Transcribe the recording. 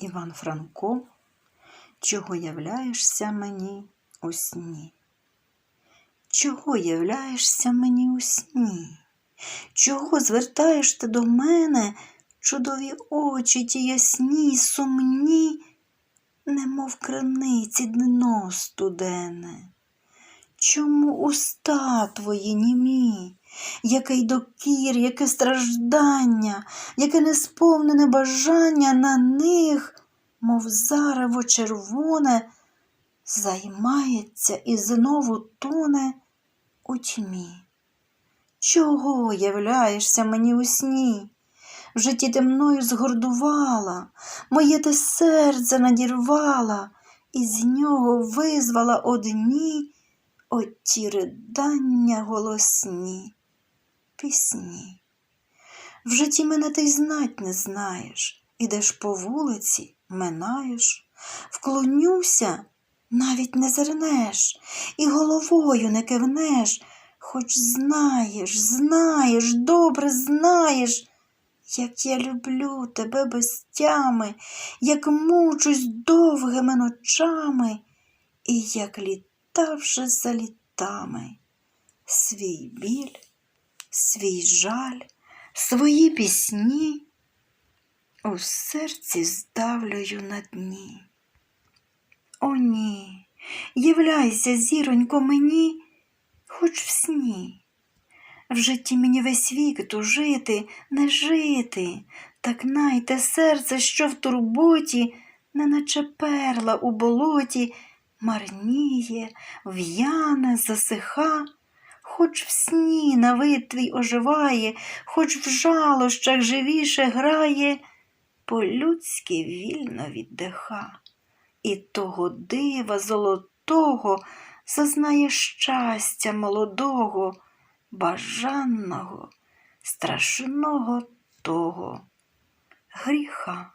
Іван Франко, чого являєшся мені у сні? Чого являєшся мені у сні? Чого звертаєш ти до мене чудові очі ті ясні, сумні, немов криниці дно студене? Чому уста твої німі? Яке й докір, яке страждання, яке несповнене бажання на них, мов зарево червоне, займається і знову тоне у тьмі. Чого являєшся мені у сні? В житті ти мною згордувала, моє ти серце надірвала, і з нього визвала одні оті ридання голосні, пісні. В житті мене ти й знать не знаєш, ідеш по вулиці, минаєш, вклонюся, навіть не зернеш, і головою не кивнеш, хоч знаєш, знаєш, добре знаєш, як я люблю тебе без тями, як мучусь довгими ночами, і як літа вже за літами. Свій біль, свій жаль, свої пісні у серці здавлюю на дні. О, ні, являйся, зіронько, мені, хоч в сні. В житті мені весь вік тужити, не жити, так найте серце, що в турботі, неначе перла у болоті, марніє, в'яне, засиха, хоч в сні на вид твій оживає, хоч в жалощах живіше грає, по-людськи вільно віддиха. І того дива золотого зазнає щастя молодого, бажаного, страшного того гріха.